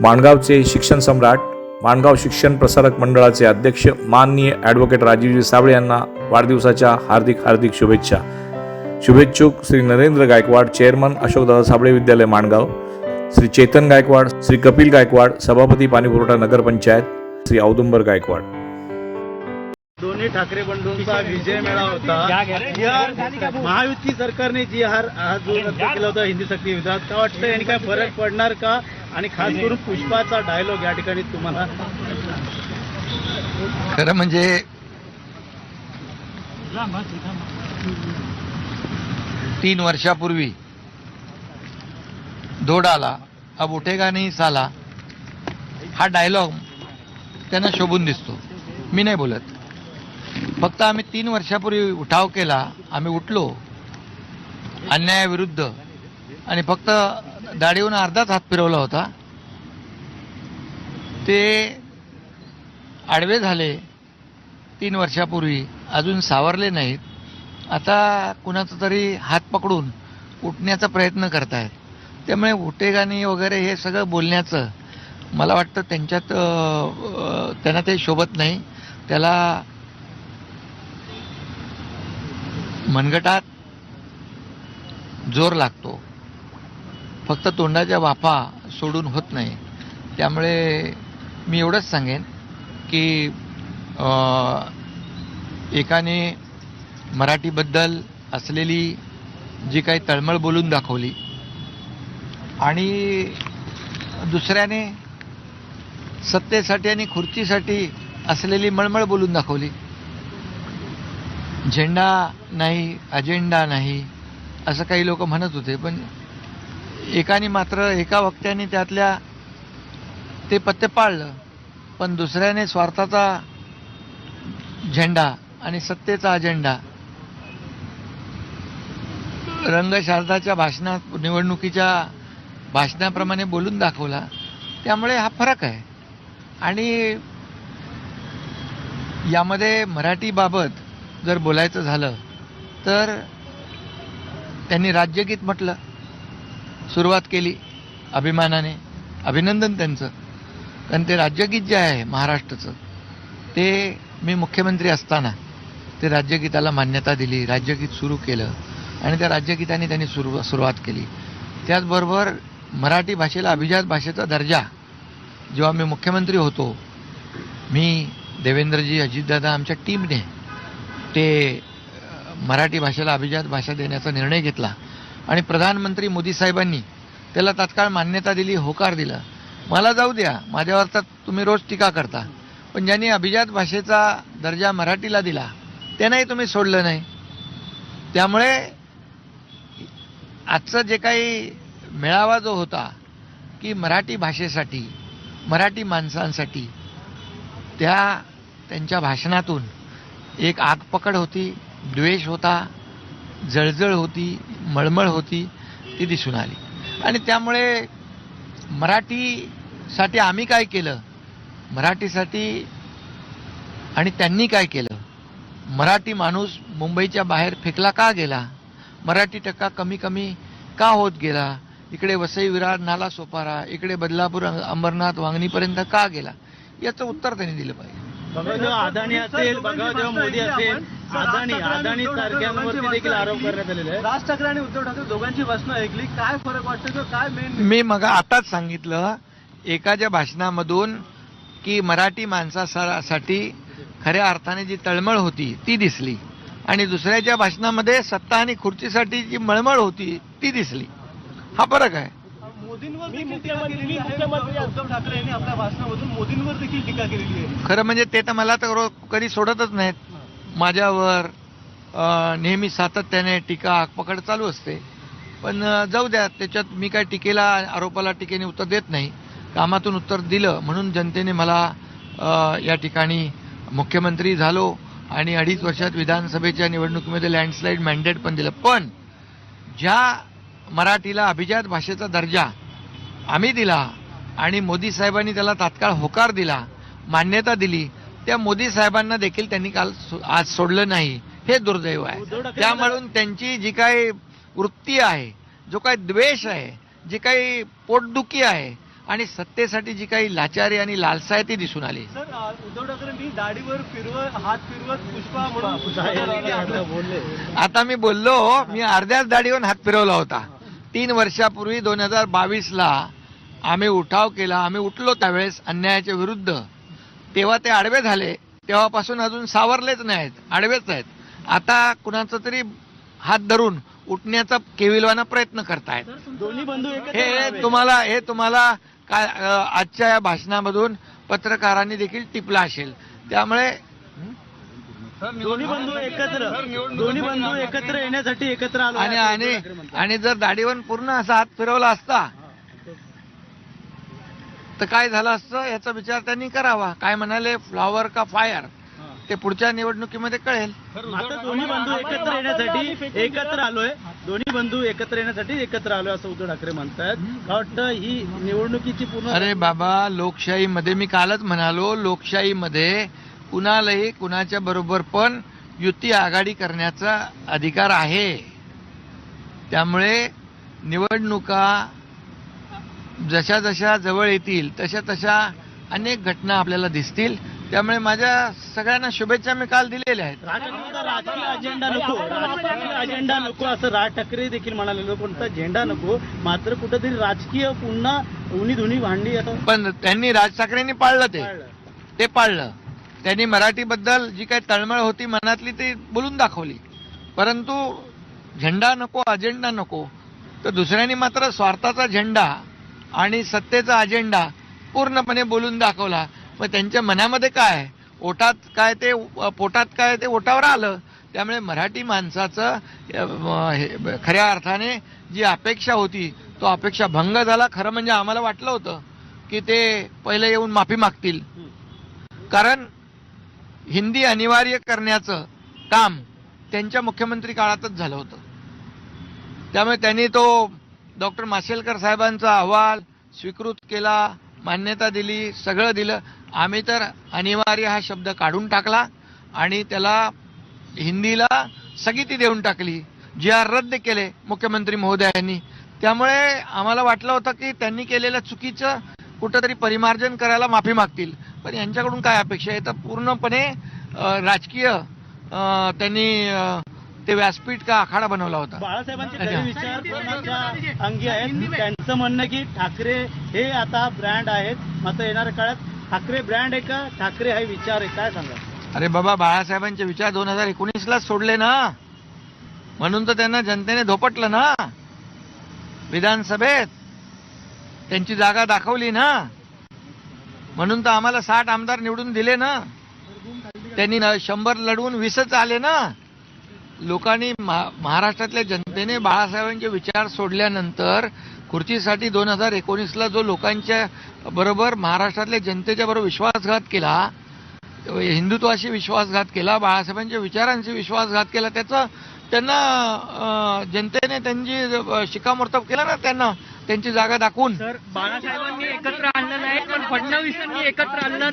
माणगावचे शिक्षण सम्राट माणगाव शिक्षण प्रसारक मंडळाचे अध्यक्ष माननीय ॲडव्होकेट राजीवजी साबळे यांना वाढदिवसाच्या हार्दिक हार्दिक शुभेच्छा. शुभेच्छुक श्री नरेंद्र गायकवाड चेअरमन अशोकदादा साबळे विद्यालय माणगाव श्री चेतन गायकवाड श्री कपिल गायकवाड सभापती पाणीपुरवठा नगरपंचायत श्री औदुंबर गायकवाड. दोन्ही ठाकरे बंधूंचा विजय मेळा होता. महायुती सरकारने जी हार हा जो रद्द केला होता हिंदी सक्ती विरोधात का वाटतं? यांनी काय फरक पडणार का? आणि खास करून पुष्पाचा डायलॉग या ठिकाणी तुम्हाला खरं म्हणजे तीन वर्षापूर्वी दोडाला अब उठेगा नाही साला हा डायलॉग त्यांना शोभून दिसतो. मी नाही बोलत. फक्त आम्ही तीन वर्षापूर्वी उठाव केला आम्ही उठलो अन्यायाविरुद्ध. आणि फक्त दाढीहून अर्धाच हात फिरवला होता. ते आडवे झाले तीन वर्षापूर्वी अजून सावरले नाहीत. आता कुणाचा तरी हात पकडून उठण्याचा प्रयत्न करतायत. त्यामुळे उटेगाणी वगैरे हे सगळं बोलण्याचं मला वाटतं त्यांच्यात त्यांना ते शोभत नाही. त्याला मनगटात जोर लागतो. फक्त तोंडाच्या वाफा सोडून होत नाही. त्यामुळे मी एवढंच सांगेन की एकाने मराठीबद्दल असलेली जी काही तळमळ बोलून दाखवली आणि दुसऱ्याने सत्तेसाठी आणि खुर्चीसाठी असलेली मळमळ बोलून दाखवली. झेंडा नाही अजेंडा नाही असं काही लोक म्हणत होते पण एकाने मात्र एका वक्त्याने त्यातल्या ते पत्ते पाळलं पण दुसऱ्याने स्वार्थाचा झेंडा आणि सत्तेचा अजेंडा. रंगशारदाच्या भाषणात निवडणुकीच्या भाषणाप्रमाणे बोलून दाखवला त्यामुळे हा फरक आहे. आणि यामध्ये मराठीबाबत जर बोलायचं झालं तर त्यांनी राज्यगीत म्हटलं सुरुवात केली अभिमानाने अभिनंदन त्यांचं. कारण ते राज्यगीत जे आहे महाराष्ट्राचं ते मी मुख्यमंत्री असताना ते राज्यगीताला मान्यता दिली राज्यगीत सुरू केलं आणि त्या राज्यगीताने त्यांनी सुरू सुरुवात केली. त्याचबरोबर मराठी भाषेला अभिजात भाषेचा दर्जा जेव्हा मी मुख्यमंत्री होतो मी देवेंद्रजी अजितदादा आमच्या टीमने ते मराठी भाषेला अभिजात भाषा देण्याचा निर्णय घेतला. आणि प्रधानमंत्री मोदी साहेबांनी त्याला तात्काळ मान्यता दिली होकार दिला. मला जाऊ द्या माझ्यावर तर तुम्ही रोज टीका करता. पण ज्यांनी अभिजात भाषेचा दर्जा मराठीला दिला त्यांनाही तुम्ही सोडलं नाही. त्यामुळे आजचं जे काही मेळावा जो होता की मराठी भाषेसाठी मराठी माणसांसाठी त्या त्यांच्या भाषणातून एक आगपकड होती द्वेष होता जळजळ होती मळमळ होती ती दिसून आली. आणि त्यामुळे मराठीसाठी आम्ही काय केलं? मराठीसाठी आणि त्यांनी काय केलं? मराठी माणूस मुंबईच्या बाहेर फेकला का गेला? मराठी टक्का कमी कमी का होत गेला? इकडे वसई विरार नाला सोपारा इकडे बदलापूर अंबरनाथ वांगणीपर्यंत का गेला? याचं उत्तर त्यांनी दिलं पाहिजे. बघा जेव्हा अदानी असेल बघा जेव्हा मोदी असेल अदानी अदानी सारख्यांवरती देखील आरोप करण्यात आलेले आहेत. राज ठाकरे आणि उद्धव ठाकरे दोघांची भाषणं ऐकली काय फरक वाटतं किंवा काय मेन मी मग आताच सांगितलं एकाच्या भाषणामधून की मराठी माणसासाठी खऱ्या अर्थाने जी तळमळ होती ती दिसली. आणि दुसऱ्याच्या भाषणामध्ये सत्ता आणि खुर्चीसाठी जी मळमळ होती ती दिसली. हा फरक आहे. मोदींवर देखील टीका केलेली आहे. उद्धव ठाकरे यांनी आपल्या भाषणामधून मोदींवर देखील टीका केलेली आहे. खरं म्हणजे ते तर मला तर कधी सोडतच नाहीत. माझ्यावर नेहमी सातत्याने टीका आगपकड चालू असते. पण जाऊ द्या त्याच्यात मी काय टीकेला आरोपाला टीकेने उत्तर देत नाही. कामातून उत्तर दिलं म्हणून जनतेने मला या ठिकाणी मुख्यमंत्री झालो आणि अडीच वर्षात विधानसभेच्या निवडणुकीमध्ये लँडस्लाईड मॅन्डेट पण दिलं. पण ज्या मराठीला अभिजात भाषेचा दर्जा आम्ही दिला आणि मोदी साहेबांनी त्याला तात्काळ होकार दिला मान्यता दिली. त्या मोदी साहेबांना देखील त्यांनी काल सो- आज सोडलं नाही. हे दुर्दैव आहे. ठाकरे त्यामुळून त्यांची जी काही वृत्ती आहे जो काही द्वेष आहे जी काही पोटदुखी आहे आणि सत्तेसाठी जी काही लाचारी आणि लालसा आहे ती दिसून आली. उद्धव ठाकरेंनी दाढीवर फिरवत हात फिरवत पुष्पा म्हणून आता मी बोललो मी अर्ध्याच दाढीवर हात फिरवला होता. तीन वर्षापूर्वी दोन हजार बावीसला आम्ही उठाव केला आम्ही उठलो त्यावेळेस अन्यायाच्या विरुद्ध. तेव्हा ते आडवे झाले. तेव्हापासून अजून सावरलेच नाहीत आडवेच आहेत. आता कुणाचा तरी हात धरून उठण्याचा केविलवाना प्रयत्न करतायत. दोन्ही बंधू एकत्र हे. तुम्हाला हे तुम्हाला काय आजच्या या भाषणामधून पत्रकारांनी देखील टिपलं असेल. त्यामुळे दोन्ही बंधू एकत्र दोन्ही बंधू एकत्र येण्यासाठी एकत्र आणि. आणि जर दाढीवर पूर्ण असा हात फिरवला असता तर काय झालं असतं याचा विचार त्यांनी करावा. काय म्हणाले फ्लॉवर का फायर. ते पुढच्या निवडणुकीमध्ये कळेल. आता दोन्ही बंधू एकत्र येण्यासाठी एकत्र आलोय. दोन्ही बंधू एकत्र येण्यासाठी एकत्र आलोय असं उद्धव ठाकरे म्हणतात. वाटतं ही निवडणुकीची पूर्ण अरे बाबा लोकशाहीमध्ये मी कालच म्हणालो लोकशाहीमध्ये कुणालाही कुणाच्या बरोबर पण युती आघाडी करण्याचा अधिकार आहे. त्यामुळे निवडणुका जशा जशा जवळ येतील तशा तशा अनेक घटना आपल्याला दिसतील. त्यामुळे माझ्या सगळ्यांना शुभेच्छा मी काल दिलेल्या आहेत. राजकीय अजेंडा नको. राजकीय अजेंडा नको असं राज ठाकरे देखील म्हणाले. कोणता झेंडा नको. मात्र कुठेतरी राजकीय पुन्हा उन्ही धुनी भांडी पण त्यांनी राज ठाकरेंनी पाळलं ते. पाळलं. ते पाळलं. त्यांनी मराठीबद्दल जी काही तळमळ होती मनातली ती बोलून दाखवली. परंतु झेंडा नको अजेंडा नको. तर दुसऱ्यांनी मात्र स्वार्थाचा झेंडा आणि सत्तेचा अजेंडा पूर्णपणे बोलून दाखवला. मग त्यांच्या मनामध्ये काय? ओटात काय ते पोटात काय ते ओटावर आलं. त्यामुळे मराठी माणसाचं हे- खऱ्या अर्थाने जी अपेक्षा होती तो अपेक्षा भंग झाला. खरं म्हणजे आम्हाला वाटलं होतं की ते पहिले येऊन माफी मागतील. कारण हिंदी अनिवार्य करण्याचं काम त्यांच्या मुख्यमंत्री काळातच झालं होतं. त्यामुळे त्यांनी तो डॉक्टर माशेलकर साहेबांचा अहवाल स्वीकृत केला मान्यता दिली सगळं दिलं. आम्ही तर अनिवार्य हा शब्द काढून टाकला आणि त्याला हिंदीला स्थगिती देऊन टाकली. जी आर रद्द केले मुख्यमंत्री महोदयांनी. त्यामुळे आम्हाला वाटलं होतं की त्यांनी केलेलं चुकीचं कुठंतरी परिमार्जन करायला माफी मागतील. पण यांच्याकडून काय अपेक्षा आहे? तर पूर्णपणे राजकीय त्यांनी ते व्यासपीठ का आखाडा बनवला होता? बाळासाहेबांचे अंगी आहेत? त्यांचं म्हणणं की ठाकरे हे आता ब्रँड आहेत. मात्र येणाऱ्या काळात ठाकरे ब्रँड आहे का? ठाकरे हा विचार आहे. काय सांगा अरे बाबा बाळासाहेबांचे विचार दोन हजार एकोणीसलाच सोडले ना. म्हणून तर त्यांना जनतेने धोपटलं ना. विधानसभेत त्यांची जागा दाखवली ना. म्हणून तर आम्हाला साठ आमदार निवडून दिले ना. त्यांनी शंभर लढवून वीसच आले ना. लोकांनी महा- महाराष्ट्रातल्या जनतेने बाळासाहेबांचे विचार सोडल्यानंतर खुर्चीसाठी दोन हजार एकोणीसला जो लोकांच्या बरोबर महाराष्ट्रातल्या जनतेच्या बरोबर विश्वासघात केला हिंदुत्वाशी विश्वासघात केला बाळासाहेबांच्या विचारांशी विश्वासघात केला त्याचा त्यांना जनतेने त्यांची शिकामोर्तब शिक्कामोर्तब केलं ना त्यांना त्यांची जागा दाखवून. बाळासाहेबांनी एकत्र आणलं नाही पण फडणवीसांनी एकत्र आणलं